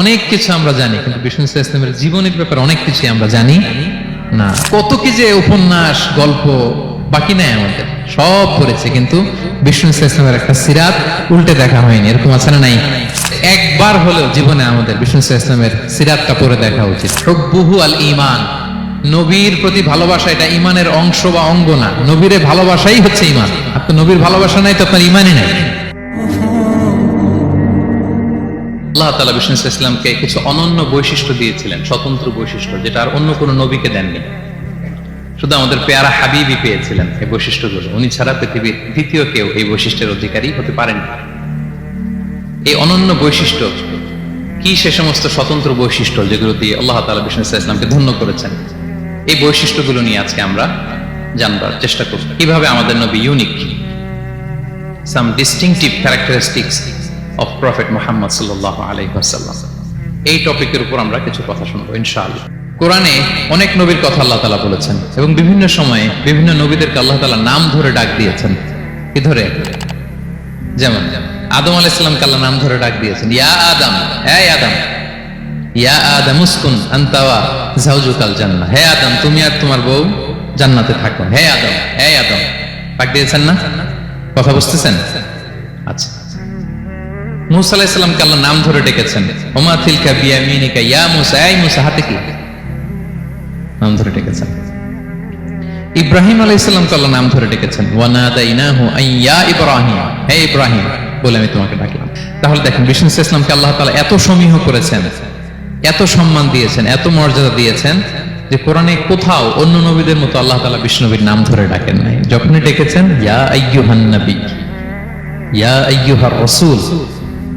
অনেক কিছু আমরা জানি, কিন্তু বিষ্ণু ইসলামের জীবনের ব্যাপারে অনেক কিছু আমরা জানি। না, কত কি যে উপন্যাস, গল্প বাকি নাই আমাদের, সব পড়েছে, কিন্তু বিষ্ণু ইসলামের একটা সিরাত উল্টে দেখা হয়নি, এরকম আছে না নাই? একবার হলেও জীবনে আমাদের বিষ্ণু ইসলামের সিরাতটা পড়ে দেখা উচিত। হব্বুহু আল ইমান নবীর প্রতি ভালোবাসা এটা ইমানের অংশ বা অঙ্গ না, নবীরে ভালোবাসাই হচ্ছে ইমান আপনার নবীর ভালোবাসা নাই, তো আপনার ইমানই নাই। আল্লাহ তালা বিষ্ণু ইসলামকে কিছু অনন্য বৈশিষ্ট্য দিয়েছিলেন, স্বতন্ত্র বৈশিষ্ট্য, যেটা আর অন্য কোনো নবীকে দেননি। শুধু আমাদের পেয়ারা হাবিবই পেয়েছিলেন এই বৈশিষ্ট্যগুলো। উনি ছাড়া পৃথিবীর দ্বিতীয় কেউ এই বৈশিষ্ট্যের অধিকারী হতে পারেন এই অনন্য বৈশিষ্ট্য, কি সে সমস্ত স্বতন্ত্র বৈশিষ্ট্য যেগুলো দিয়ে আল্লাহ তালা বিষ্ণু ইসলামকে ধন্য করেছেন, এই বৈশিষ্ট্যগুলো নিয়ে আজকে আমরা জানবার চেষ্টা করব। কীভাবে আমাদের নবী unique some distinctive characteristics of prophet Muhammad সাল্লাহ আলহিহাসাল্লাম এই টপিকের উপর আমরা কিছু কথা শুনব, ইনশাআল্লাহ। কোরআনে অনেক নবীর কথা আল্লাহ তালা বলেছেন এবং বিভিন্ন সময়ে বিভিন্ন নবীদেরকে আল্লাহ তালা নাম ধরে ডাক দিয়েছেন। কি ধরে? যেমন আদম আলাইসাল্লামকে আল্লাহ নাম ধরে ডাক দিয়েছেন। ইয়া আদম হ্যাঁ আদম, ইয়া আদম উসকুন আন্তাওয়া জাউজুকাল জান্নাহ। হে আদম, তুমি আর তোমার বউ জান্নাতে থাকো। হে আদম হে আদম, ডাক দিয়েছেন না? কথা বুঝতেছেন? আচ্ছা। মুসা আল্লাহ নাম ধরে ডেকেছেন। ওমা থিলকা ইয়া মুসা মুসা, হাতে কি? নাম ধরে ডেকেছেন। ইব্রাহিম আলাইসাল্লামকে আল্লাহ নাম ধরে ডেকেছেন। আইয়া ইব্রাহিম। হে ইব্রাহিম, বলে আমি তোমাকে ডাকলাম। তাহলে দেখেন ইসলামকে আল্লাহ এত সমীহ করেছেন, এত সম্মান দিয়েছেন, এত মর্যাদা দিয়েছেন যে কোরআনে কোথাও অন্য নবীদের মতো আল্লাহ তাআলা বিষ্ণুবীর নাম ধরে ডাকেন নাই। যখনই ডেকেছেন, ইয়া আইয়ুহান নবী, ইয়া আইয়ুহার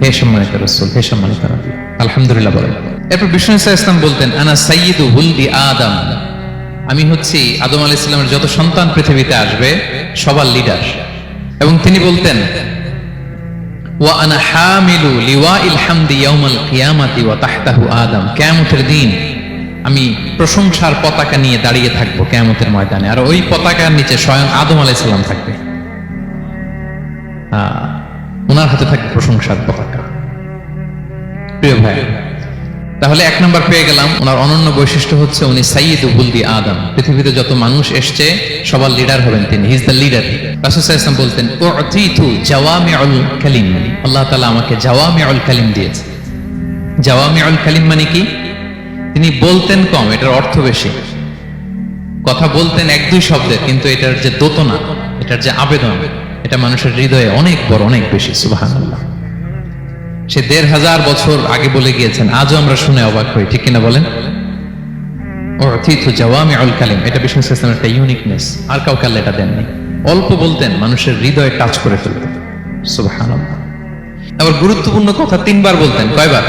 হে সম্মানিত রাসূল, হে সম্মানিত নবী আলহামদুলিল্লাহ বলেন। এরপর বিষ্ণু ইসলাম বলতেন, আনা সাইয়্যিদু হুলদি আদম। আমি হচ্ছি আদম আলাইহিস সালামের যত সন্তান পৃথিবীতে আসবে, সবার লিডার এবং তিনি বলতেন, ওয়া আনা হামিলু লিওয়াইল হামদি ইয়াউমাল কিয়ামাতি ওয়া তাহতাহু আদম। কিয়ামতের দিন আমি প্রশংসার পতাকা নিয়ে দাঁড়িয়ে থাকব কিয়ামতের ময়দানে। আর ওই পতাকার নিচে স্বয়ং আদম আলাইহিস সালাম থাকবে। ওনার হাতে থাকবে প্রশংসার পতাকা। প্রিয় ভাই, তাহলে এক নম্বর পেয়ে গেলাম। ওনার অনন্য বৈশিষ্ট্য হচ্ছে উনি সাইয়িদ বুলদি আদম। পৃথিবীতে যত মানুষ এসছে, সবার লিডার হবেন তিনি। হিজ দ্য লিডার রাসুসাইসলাম বলতেন, উতিতু জাওয়ামিউল কালিম। আল্লাহ তাআলা আমাকে জাওয়ামিউল কালিম দিয়েছে। জাওয়ামিউল কালিম মানে কি? তিনি বলতেন কম, এটার অর্থ বেশি। কথা বলতেন এক দুই শব্দের কিন্তু এটার যে দোতনা, এটার যে আবেদন, এটা মানুষের হৃদয়ে অনেক বড়, অনেক বেশি, সুবহানাল্লাহ। সে দেড় হাজার বছর আগে বলে গিয়েছেন, আজও আমরা শুনে অবাক হই। ঠিক কিনা বলেন? এটা বিষ্ণু একটা ইউনিকনেস আর কাউকে এটা দেননি। অল্প বলতেন, মানুষের হৃদয়ে টাচ করে ফেলতেন। আবার গুরুত্বপূর্ণ কথা তিনবার বলতেন। কয়বার?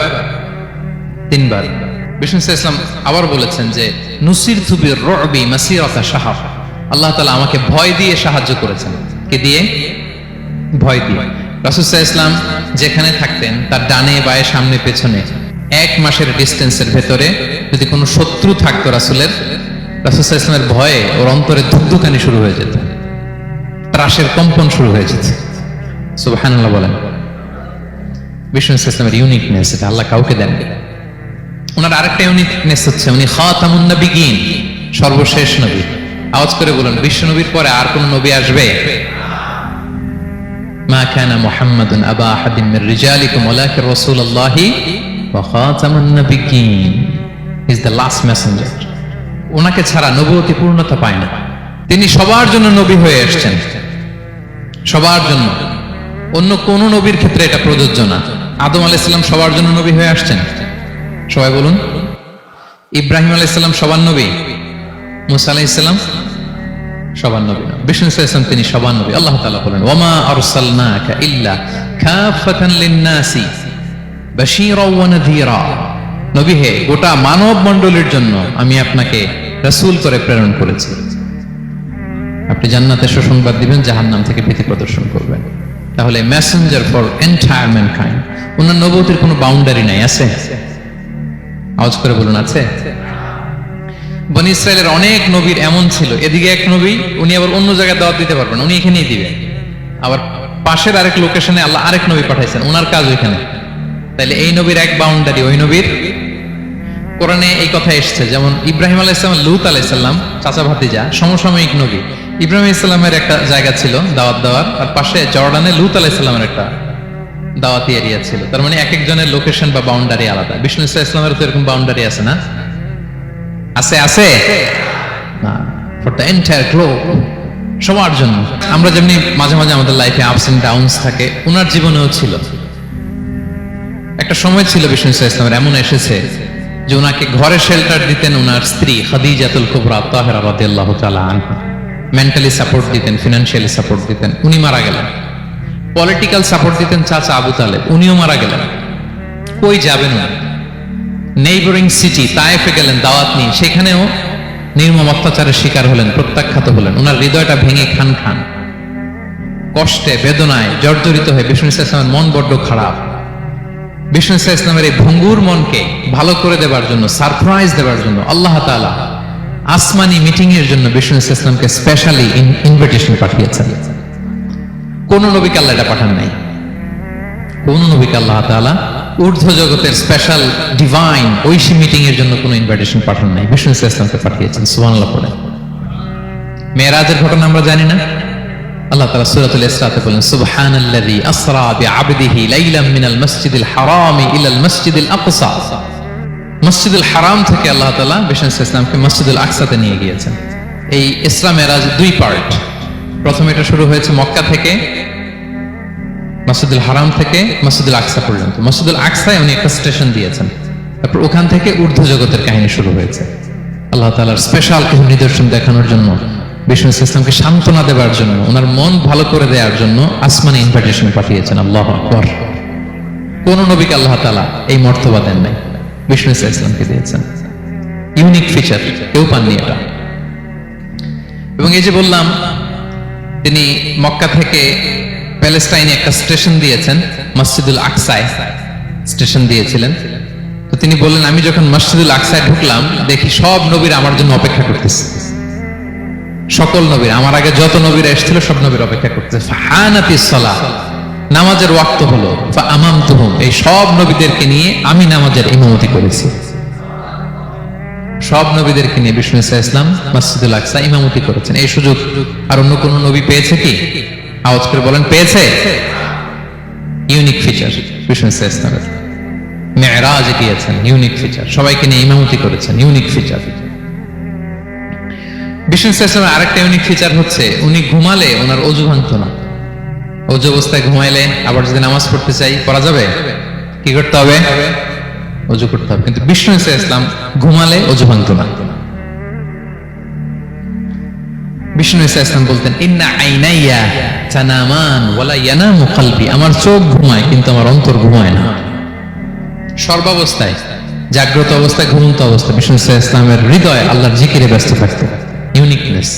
তিনবার। বিষ্ণু আবার বলেছেন যে নুসির থুবির রবি আল্লাহ তালা আমাকে ভয় দিয়ে সাহায্য করেছেন। কে দিয়ে? ভয় দিয়ে। রাসুসাহ ইসলাম যেখানে থাকতেন, তার ডানে বায়ে সামনে পেছনে এক মাসের ডিস্টেন্সের ভেতরে যদি কোনো শত্রু থাকতো রাসুলের রাসুসাহ ইসলামের ভয়ে ওর অন্তরে ধুকধুকানি শুরু হয়ে যেত। ত্রাসের কম্পন শুরু হয়ে যেত। সুবহানাল্লাহ বলেন। বিষ্ণু ইসলামের ইউনিকনেস এটা, আল্লাহ কাউকে দেননি। ওনার আরেকটা ইউনিকনেস হচ্ছে, উনি খাতামুন নবিগিন, সর্বশেষ নবী। আওয়াজ করে বলুন বিশ্ব নবীর পরে আর কোন নবী আসবে? ما كان محمد أبا أحد من رجالكم ولكن رسول الله وخاتم النبيين is the last messenger ওনাকে ছাড়া নবুয়তি পূর্ণতা পায় না তিনি সবার জন্য নবী হয়ে এসেছেন সবার জন্য অন্য কোন নবীর ক্ষেত্রে এটা প্রযোজ্য না আদম আলাইসাল্লাম সবার জন্য নবী হয়ে আসছেন সবাই বলুন ইব্রাহিম আলাইসাল্লাম সবার নবী মুসা আলাইসাল্লাম তিনি আল্লাহ তাআলা বলেন ওমা গোটা মানব মণ্ডলীর জন্য আমি আপনাকে রাসূল করে প্রেরণ করেছি। আপনি জান্নাতে সুসংবাদ দিবেন, জাহান্নাম থেকে ভীতি প্রদর্শন করবেন। তাহলে মেসেঞ্জার ফর এন্টায়ার ম্যানকাইন্ড ওনার নবতির কোনো বাউন্ডারি নাই, আছে? আওয়াজ করে বলুন, আছে? বনি ইসরায়েলের অনেক নবীর এমন ছিল। এদিকে এক নবী, উনি আবার অন্য জায়গায় দাওয়াত দিতে পারবেন উনি এখানেই দিবেন আবার পাশের আরেক লোকেশনে আল্লাহ আরেক নবী পাঠাইছেন ওনার কাজ ওইখানে। তাহলে এই নবীর এক বাউন্ডারি ওই নবীর কোরআনে এই কথা এসছে, যেমন ইব্রাহিম আলাইসালাম লুত আলাইসাল্লাম চাচা ভাতিজা, সমসাময়িক নবী। ইব্রাহিম ইসলামের একটা জায়গা ছিল, দাওয়াত দেওয়ার, আর পাশে জর্ডানে লুত আলাইসাল্লামের একটা দাওয়াতি এরিয়া ছিল। তার মানে এক একজনের লোকেশন বা বাউন্ডারি আলাদা। বিষ্ণু ইসলাম ইসলামের তো এরকম বাউন্ডারি আছে না? আছে আছে? না ফর দ্য এন্টায়ার সবার জন্য। আমরা যেমনি মাঝে মাঝে আমাদের লাইফে আপস এন্ড ডাউনস থাকে ওনার জীবনেও ছিল। একটা সময় ছিল বিষ্ণু ইসলাম ইসলামের, এমন এসেছে যে ওনাকে ঘরে শেল্টার দিতেন ওনার স্ত্রী খাদিজাতুল কুবরা তাহেরা রাদিয়াল্লাহু তাআলা আনহা। মেন্টালি সাপোর্ট দিতেন ফিনান্সিয়ালি সাপোর্ট দিতেন, উনি মারা গেলেন। পলিটিক্যাল সাপোর্ট দিতেন চাচা আবু তালেব, উনিও মারা গেলেন। কই যাবেন উনি? নেইবরিং সিটি তায়েফে গেলেন, দাওয়াত নিয়ে। সেখানেও নির্মম অত্যাচারের শিকার হলেন, প্রত্যাখ্যাত হলেন। ওনার হৃদয়টা ভেঙে খান খান। কষ্টে, বেদনায় জর্জরিত হয়ে বিষ্ণু ইসলামের মন বড্ড খারাপ। বিষ্ণু ইসলামের এই ভঙ্গুর মনকে ভালো করে দেবার জন্য, সারপ্রাইজ দেবার জন্য, আল্লাহ তাআলা আসমানি মিটিং এর জন্য বিষ্ণু ইসলামকে স্পেশালি ইনভিটেশন পাঠিয়েছেন। কোন নবীকে আল্লাহ এটা পাঠান নাই। কোন নবীকে আল্লাহ তাআলা ঊর্ধ্ব জগতের স্পেশাল ডিভাইন ঐশী মিটিং এর জন্য কোনো ইনভিটেশন পাঠান নাই। বিষ্ণু ইসলামকে পাঠিয়েছেন, সুবহানাল্লাহ পড়ে। মেরাজের ঘটনা আমরা জানি না। আল্লাহ তাআলা সূরাতুল ইসরাতে বলেন, সুবহানাল্লাযী আসরা লাইলাম মিনাল মাসজিদিল হারাম ইলাল মাসজিদিল আকসা। মসজিদুল হারাম থেকে আল্লাহ ইসলামকে মসজিদুল আকসাতে নিয়ে গিয়েছেন। এই ইসরা মেরাজ দুই পার্ট প্রথম এটা শুরু হয়েছে মক্কা থেকে মসজিদুল হারাম থেকে মসজিদুল আকসা পর্যন্ত। মসজিদুল আকসায় উনি একটা স্টেশন দিয়েছেন। তারপর ওখান থেকে ঊর্ধ্ব জগতের কাহিনী শুরু হয়েছে। আল্লাহ তাআলার স্পেশাল কিছু নিদর্শন দেখানোর জন্য, বিষ্ণু ইসলামকে সান্ত্বনা দেওয়ার জন্য, ওনার মন ভালো করে দেওয়ার জন্য আসমানে ইনভাইটেশন পাঠিয়েছেন। আল্লাহ আকবর। কোন নবীকে আল্লাহ তাআলা এই মর্তবা দেন নাই। বিষ্ণু ইসলামকে দিয়েছেন। ইউনিক ফিচার কেউ পাননি এটা। এবং এই যে বললাম, তিনি মক্কা থেকে প্যালেস্টাইনে একটা স্টেশন দিয়েছেন, মসজিদুল আকসায় স্টেশন দিয়েছিলেন। তো তিনি বললেন, আমি যখন মসজিদুল আকসায় ঢুকলাম, দেখি সব নবীর আমার জন্য অপেক্ষা করতেছে। সকল নবীর, আমার আগে যত নবীরা এসেছিল, সব নবীর অপেক্ষা করতেছে। ফাহানাতি সলা নামাজের ওয়াক্ত হলো। আমাম তুহুম এই সব নবীদেরকে নিয়ে আমি নামাজের ইমামতি করেছি। সব নবীদেরকে নিয়ে বিষ্ণু ইসা ইসলাম মসজিদুল আকসা ইমামতি করেছেন। এই সুযোগ আর অন্য কোন নবী পেয়েছে কি? আওয়াজ করে বলেন, পেয়েছে? ইউনিক ফিচার বিষ্ণু ইসা ইসলামের মেয়েরাজ গিয়েছেন ইউনিক ফিচার সবাইকে নিয়ে ইমামতি করেছেন ইউনিক ফিচার বিষ্ণু ইসা ইসলামের আরেকটা ইউনিক ফিচার হচ্ছে, উনি ঘুমালে ওনার অজু ভাঙতো না। অজু অবস্থায় ঘুমাইলে আবার যদি নামাজ পড়তে চাই, পড়া যাবে? কি করতে হবে? অজু করতে হবে। কিন্তু বিষ্ণু ইসা ইসলাম ঘুমালে অজু ভাঙতো না। বিষ্ণু ইসা বলতেন, ইন্না আইনাইয়া আমার চোখ ঘুমায়, কিন্তু আমার অন্তর ঘুমায় না। সর্বাবস্থায়, জাগ্রত অবস্থায়, ঘুমন্ত অবস্থায় বিষ্ণু ইসা ইসলামের হৃদয় আল্লাহর জিকিরে ব্যস্ত থাকতো। Uniqueness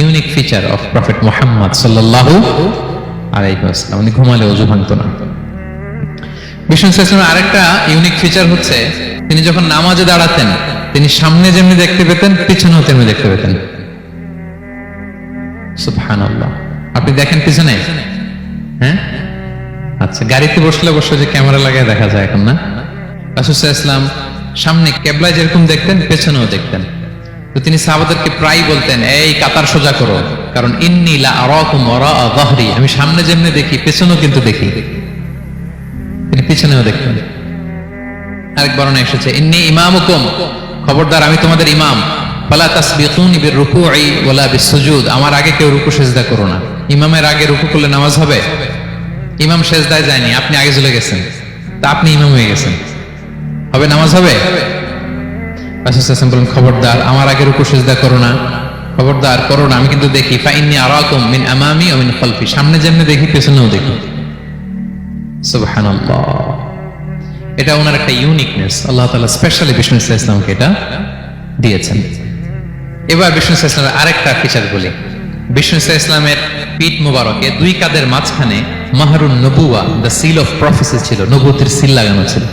unique feature of prophet Muhammad উনি ঘুমালে অজু ভাঙতো না। বিষ্ণু ইসলামের আরেকটা ইউনিক ফিচার হচ্ছে, তিনি যখন নামাজে দাঁড়াতেন, তিনি সামনে যেমনি দেখতে পেতেন, পিছনেও তেমনি দেখতে পেতেন। সুবহানাল্লাহ। আপনি দেখেন পিছনে? হ্যাঁ? আচ্ছা গাড়িতে বসলে বসে যে ক্যামেরা লাগায় দেখা যায় এখন, না? রাসূলুল্লাহ ইসলাম সামনে কেবলায় যেরকম দেখতেন, পেছনেও দেখতেন। তো তিনি সাহাবাদেরকে প্রায় বলতেন, এই কাতার সোজা করো, কারণ ইন্নি লা আরাকুম ওয়ারা যাহরি। আমি সামনে যেমনি দেখি, পেছনেও কিন্তু দেখি। তিনি পিছনেও দেখতেন। আরেক বর্ণনা এসেছে, ইন্নি ইমামুকুম। খবরদার, আমি তোমাদের ইমাম। ফালা বিসসুজুদ আমার আগে কেউ রুকু করো না। ইমামের আগে রুকু করলে নামাজ হবে? ইমাম সেজদায় যায়নি, আপনি আগে চলে গেছেন। তা আপনি ইমাম হয়ে গেছেন। হবে নামাজ হবে? খবরদার, আমার আগে রুকু করো না। খবরদার, করো না। আমি কিন্তু দেখি ফা ইন্নী আরাকুম মিন আমামি ওয়া মিন সামনে যেমনি দেখি, পেছনেও দেখি। সুবহানাল্লাহ। এটা ওনার একটা ইউনিকনেস আল্লাহ তাআলা স্পেশালি বিষ্ণু ইসলামকে এটা দিয়েছেন। এবার বিষ্ণু ইসলামের আরেকটা ফিচার বলি। বিষ্ণু ইসলামের পিঠ মুবারকে দুই কাদের মাঝখানে মাহরুন নবুয়া দ্য সিল অফ প্রফেসি ছিল নবুতের সিল লাগানো ছিল।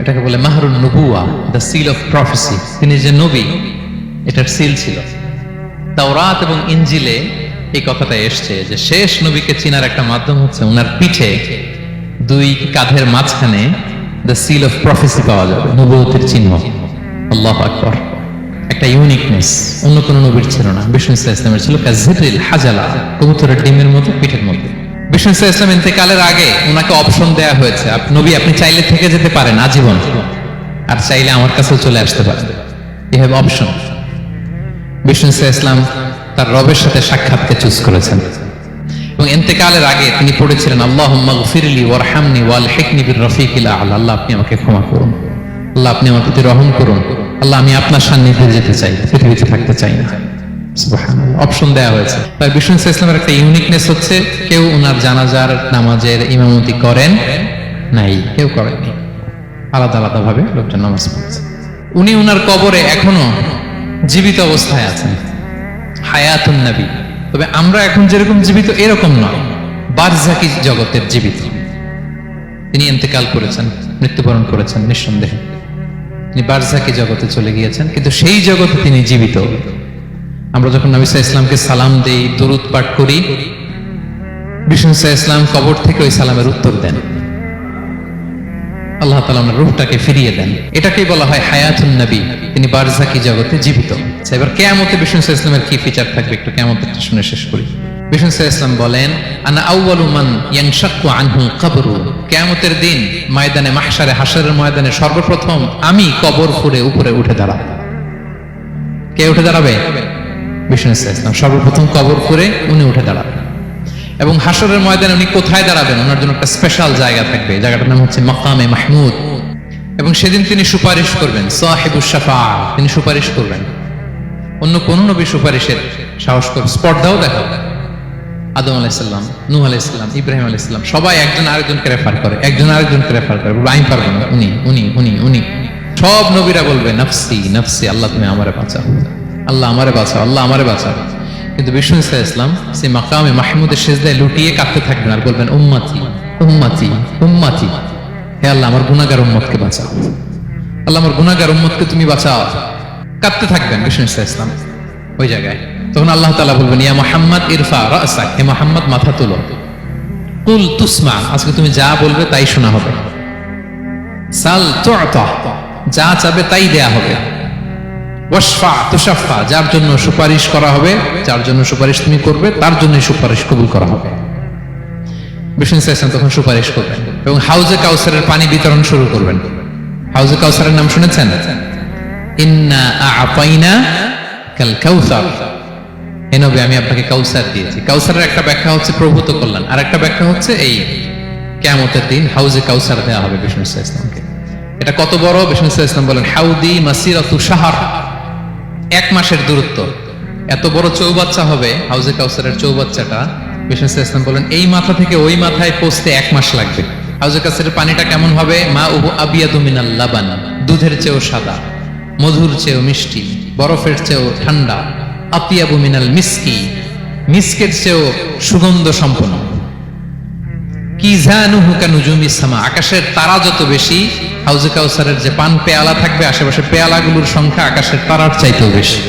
এটাকে বলে মাহরুন নবুয়া দ্য সিল অফ প্রফেসি তিনি যে নবী, এটার সিল ছিল। তাওরাত এবং ইঞ্জিলে এই কথাটা এসছে যে শেষ নবীকে চিনার একটা মাধ্যম হচ্ছে ওনার পিঠে দুই কাঁধের মাঝখানে দ্য সিল অফ প্রফেসি পাওয়া যাবে, নবুয়তের চিহ্ন। আল্লাহ আকবর। একটা ইউনিকনেস অন্য কোনো নবীর ছিল না। বিষ্ণু ইসলাম ইসলামের ছিল কাজিল হাজালা, কবুতরের ডিমের মতো, পিঠের মতো। বিষ্ণু ইসলাম ইসলাম ইন্তেকালের আগে ওনাকে অপশন দেয়া হয়েছে নবী, আপনি চাইলে থেকে যেতে পারেন, আজীবন। আর চাইলে আমার কাছেও চলে আসতে পারেন। You have option. বিষ্ণু ইসা ইসলাম তার রবের সাথে সাক্ষাৎকে চুজ করেছেন। এবং এতেকালের আগে তিনি পড়েছিলেন আল্লাহ ফিরলি ওয়ারহামনি ওয়াল হেকনি বির রফিকিল আল। আল্লাহ, আপনি আমাকে ক্ষমা করুন। আল্লাহ, আপনি আমার প্রতি রহম করুন। আল্লাহ, আমি আপনার সান্নিধ্যে যেতে চাই, পৃথিবীতে থাকতে চাই না। অপশন দেওয়া হয়েছে। তাই বিষ্ণু ইসলামের একটা ইউনিকনেস হচ্ছে, কেউ ওনার জানাজার নামাজের ইমামতি করেন নাই, কেউ করেনি আলাদা আলাদা ভাবে লোকজন নামাজ পড়ছে। উনি উনার কবরে এখনও জীবিত অবস্থায় আছেন। হায়াতুন নবী। তবে আমরা এখন যেরকম জীবিত, এরকম নয়। বারজাকি জগতের জীবিত। তিনি ইন্তেকাল করেছেন, মৃত্যুবরণ করেছেন নিঃসন্দেহে। তিনি বারজাকি জগতে চলে গিয়েছেন কিন্তু সেই জগতে তিনি জীবিত। আমরা যখন নবী সাল্লাল্লাহু ইসলামকে সালাম দেই দরুদ পাঠ করি বিষ্ণু সাল্লাল্লাহু ইসলাম কবর থেকে ওই সালামের উত্তর দেন। আল্লাহ তালা ওনার রূহটাকে ফিরিয়ে দেন। এটাকেই বলা হয় হায়াতুন নবী তিনি বারজাকি জগতে জীবিত। আচ্ছা, এবার কেয়ামতে বিষ্ণু সাল্লাল্লাহু ইসলামের কি ফিচার থাকবে একটু কেয়ামত শুনে শেষ করি। বিষ্ণু সাল্লাল্লাহু ইসলাম বলেন আনা আউয়ালু মান ইয়ানশাক্কু আনহুল কবরু কেয়ামতের দিন ময়দানে, মাহশারে, হাশরের ময়দানে সর্বপ্রথম আমি কবর ফুরে উপরে উঠে দাঁড়াবো। কে উঠে দাঁড়াবে? বিষ্ণু ইসলাম। সর্বপ্রথম কবর ফুরে উনি উঠে দাঁড়াবেন এবং হাসরের ময়দানে উনি কোথায় দাঁড়াবেন? ওনার জন্য একটা স্পেশাল জায়গা থাকবে। জায়গাটার নাম হচ্ছে মকামে মাহমুদ। এবং সেদিন তিনি সুপারিশ করবেন, সাহেবুস শাফা। তিনি সুপারিশ করবেন। অন্য কোন নবী সুপারিশের সাহস করবে। স্পর্ধাও দেখাবে। আদম আলাইসাল্লাম নূহ আলাইসাল্লাম ইব্রাহিম আলাইসাল্লাম সবাই একজন আরেকজনকে রেফার করে, একজন আরেকজনকে রেফার করে। আমি পারব না। উনি উনি উনি উনি। সব নবীরা বলবে, নফসি নফসি, আল্লাহ তুমি আমারে বাঁচাও। আল্লাহ আমারে বাঁচাও, আল্লাহ আমারে বাঁচাও। কিন্তু বিষ্ণু ইসা ইসলাম সেই মাকামে মাহমুদের শেষদায় লুটিয়ে কাঁদতে থাকবেন আর বলবেন, উম্মাতি উম্মাতি উম্মাতি। হে আল্লাহ, আমার গুনাগার উম্মতকে বাঁচাও। আল্লাহ, আমার গুনাগার উম্মতকে তুমি বাঁচাও। কাঁদতে থাকবেন বিষ্ণু ইসা ইসলাম ওই জায়গায়। তখন আল্লাহ তাআলা বলবেন, ইয়া মোহাম্মদ, ইরফা রাসাক হে মোহাম্মদ, মাথা তুলো। কুল তুসমা, আজকে তুমি যা বলবে তাই শোনা হবে। সাল যা চাবে তাই দেয়া হবে। ওয়াশফা, তুশাফা, যার জন্য সুপারিশ করা হবে, যার জন্য সুপারিশ তুমি করবে, তার জন্যই সুপারিশ কবুল করা হবে। বিষ্ণু ইসলাম তখন সুপারিশ করবেন এবং হাউজে কাউসারের পানি বিতরণ শুরু করবেন। হাউজে কাউসারের নাম শুনেছেন? ইন্না আপাইনা কাল কাউসার এ নবী, আমি আপনাকে কাউসার দিয়েছি। কাউসারের একটা ব্যাখ্যা হচ্ছে প্রভূত কল্যাণ। আর একটা ব্যাখ্যা হচ্ছে এই কেয়ামতের দিন হাউজে কাউসার দেওয়া হবে বিষ্ণু ইসলামকে এটা কত বড়? বিষ্ণু ইসলাম বলেন, হাউদি মাসিরাতু শাহর। এক মাসের দূরত্ব। এত বড় চৌবাচ্চা হবে হাউজে কাউসারের চৌবাচ্চাটা, বিষ্ণু ইসলাম বলেন, এই মাথা থেকে ওই মাথায় পৌঁছতে এক মাস লাগবে। হাউজে কাউসারের পানিটা কেমন হবে? মা উহু আবিয়াদু মিনাল লাবান, দুধের চেয়েও সাদা, মধুর চেয়েও মিষ্টি, বরফের চেয়েও ঠান্ডা। আতিয়াবু মিনাল মিসকি। মিসকের চেয়েও সুগন্ধ সম্পন্ন। কি জানুহু কানুজুমি সামা। আকাশের তারা যত বেশি, হাউজে কাউসারের যে পান পেয়ালা থাকবে, আশেপাশে পেয়ালাগুলোর সংখ্যা আকাশের তারার চাইতেও বেশি।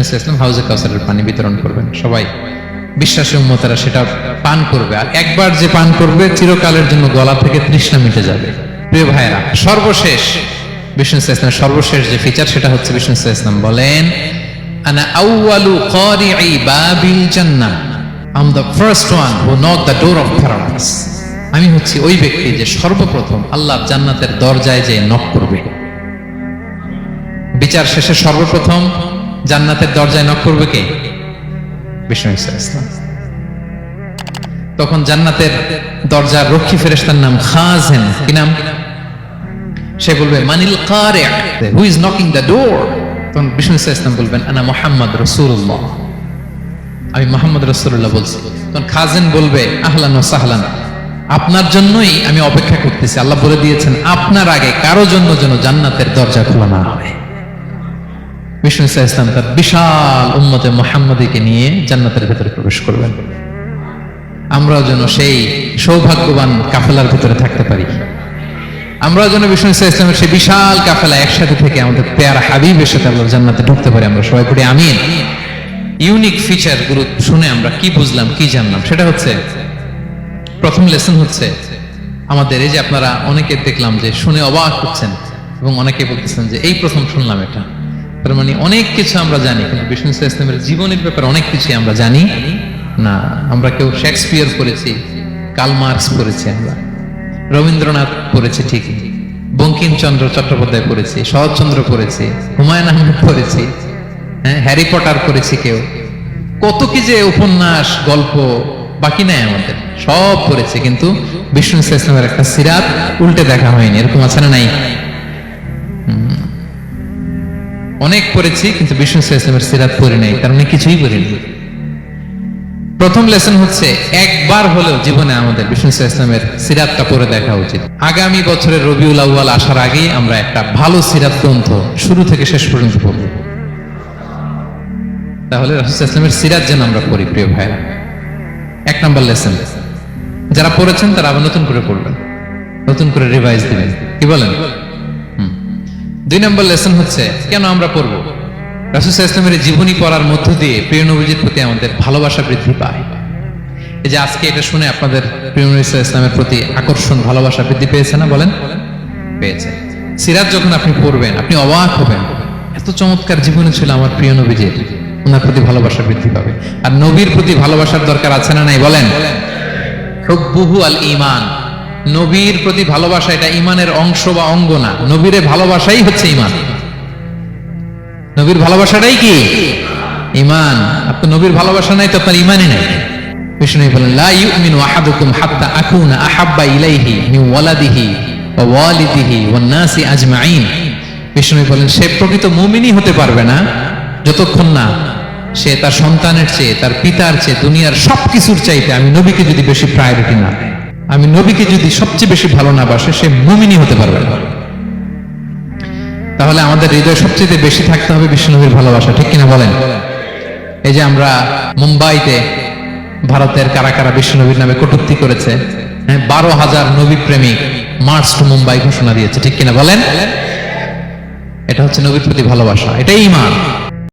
ইসলাম হাউজে কাউসারের পানি বিতরণ করবেন। সবাই বিশ্বাসী উম্মতেরা সেটা পান করবে। আর একবার যে পান করবে, চিরকালের জন্য গলা থেকে তৃষ্ণা মিটে যাবে। প্রিয় ভাইরা সর্বশেষ, বিষ্ণু সর্বশেষ যে ফিচার সেটা হচ্ছে বিষ্ণু ইসলাম বলেন আনা আউয়ালু কারিই বাবিল জান্নাহ am the first one who of paradise আমি হচ্ছি ওই ব্যক্তি যে সর্বপ্রথম আল্লাহ জান্নাতের দরজায় যে নক করবে। বিচার শেষে সর্বপ্রথম জান্নাতের দরজায় নক করবে কে? তখন জান্নাতের দরজার রক্ষী ফেরেস্তার নাম খাজেন। কি নাম? সে বলবে, মানিল কারে। Who is knocking the door তখন বিষ্ণু ইসলাম বলবেন, আনা মোহাম্মদ রসুল্লাহ আমি মোহাম্মদ রসুল্লাহ বলছি। তখন খাজেন বলবে, আহলান ও সাহলান। আপনার জন্যই আমি অপেক্ষা করতেছি। আল্লাহ বলে দিয়েছেন, আপনার আগে কারও জন্য যেন জান্নাতের দরজা খোলা না হয়। বিষ্ণু ইসা ইসলাম তার বিশাল উম্মতে মোহাম্মদীকে নিয়ে জান্নাতের ভেতরে প্রবেশ করবেন। আমরাও যেন সেই সৌভাগ্যবান কাফেলার ভিতরে থাকতে পারি। আমরাও যেন বিষ্ণু ইসা ইসলামের সেই বিশাল কাফেলা একসাথে থেকে আমাদের পেয়ারা হাবিবের সাথে আল্লাহ জান্নাতে ঢুকতে পারি, আমরা সবাই পড়ি আমিন। ইউনিক ফিচারগুলো শুনে আমরা কি বুঝলাম, কি জানলাম? সেটা হচ্ছে, প্রথম লেসন হচ্ছে, আমাদের এই যে আপনারা অনেকে দেখলাম যে শুনে অবাক হচ্ছেন এবং অনেকে বলতেছেন যে এই প্রথম শুনলাম এটা। তার মানে অনেক কিছু আমরা জানি, কিন্তু বিষ্ণু ইসা ইসলামের জীবনের ব্যাপারে অনেক কিছু আমরা জানি না। আমরা কেউ শেক্সপিয়ার পড়েছি কাল মার্কস পড়েছি আমরা। রবীন্দ্রনাথ পড়েছে ঠিকই বঙ্কিমচন্দ্র চট্টোপাধ্যায় পড়েছে, শরৎচন্দ্র পড়েছে, হুমায়ুন আহমেদ পড়েছি হ্যাঁ হ্যারি পটার পড়েছি কেউ? কত কি যে উপন্যাস, গল্প, বাকি নাই আমাদের, সব পড়েছে, কিন্তু বিষ্ণু ইসলামের একটা সিরাত উল্টে দেখা হয়নি, এরকম আছে না নাই। অনেক পড়েছি, কিন্তু বিষ্ণু ইসলামের সিরাত পড়ি নাই, তার মানে কিছুই পড়িনি। প্রথম লেসন হচ্ছে একবার হলেও জীবনে আমাদের বিষ্ণু ইসলামের সিরাতটা পড়ে দেখা উচিত। আগামী বছরের রবিউল আউ্য়াল আসার আগেই আমরা একটা ভালো সিরাত গ্রন্থ শুরু থেকে শেষ পর্যন্ত পড়ব। তাহলে রাসুল ইসলামের সিরাত যেন আমরা পড়ি, প্রিয় ভাইরা এক নম্বর লেসন যারা পড়েছেন তারা আবার নতুন করে পড়বেন। নতুন করে রিভাইজ দিবেন। কি বলেন। দুই নম্বর লেসন হচ্ছে, কেন আমরা পড়ব? রাসুল ইসলামের জীবনী পড়ার মধ্য দিয়ে প্রিয় নবীজির প্রতি আমাদের ভালোবাসা বৃদ্ধি পায়। এই যে আজকে এটা শুনে আপনাদের প্রিয় নবী ইসলামের প্রতি আকর্ষণ, ভালোবাসা বৃদ্ধি পেয়েছে না বলেন? পেয়েছে। সিরাজ যখন আপনি পড়বেন, আপনি অবাক হবেন, এত চমৎকার জীবনে ছিল আমার প্রিয় নবীজির ওনার প্রতি ভালোবাসা বৃদ্ধি পাবে। আর নবীর প্রতি ভালোবাসার দরকার আছে না নাই বলেন? হুব্বুহু আল ইমান নবীর প্রতি ভালোবাসা এটা ইমানের অংশ বা অঙ্গ না, নবীরে ভালোবাসাই হচ্ছে ইমান নবীর ভালোবাসাটাই কি? ইমান আপনার নবীর ভালোবাসা নাই তো আপনার ইমানই নাই। বিষ্ণু বলেন লা ইলাইহি মিন ওয়ালাদিহি ওয়া ওয়ালিদিহি ওয়ান নাসি আজমাইন। বিষ্ণু বলেন সে প্রকৃত মুমিনই হতে পারবে না, যতক্ষণ না সে তার সন্তানের চেয়ে, তার পিতার চেয়ে, দুনিয়ার সবকিছুর চাইতে আমি নবীকে যদি বেশি প্রায়োরিটি না আমি নবীকে যদি সবচেয়ে বেশি ভালো না বাসে, সে মুমিনই হতে পারবে না। তাহলে আমাদের হৃদয় সবচেয়ে বেশি থাকতে হবে বিষ্ণুনবীর ভালোবাসা, ঠিক কিনা বলেন? এই যে আমরা মুম্বাইতে ভারতের কারা কারা বিষ্ণুনবীর নামে কটূক্তি করেছে হ্যাঁ বারো হাজার নবী প্রেমিক মার্চ টু মুম্বাই ঘোষণা দিয়েছে, ঠিক কিনা বলেন? এটা হচ্ছে নবীর প্রতি ভালোবাসা, এটাই ইমান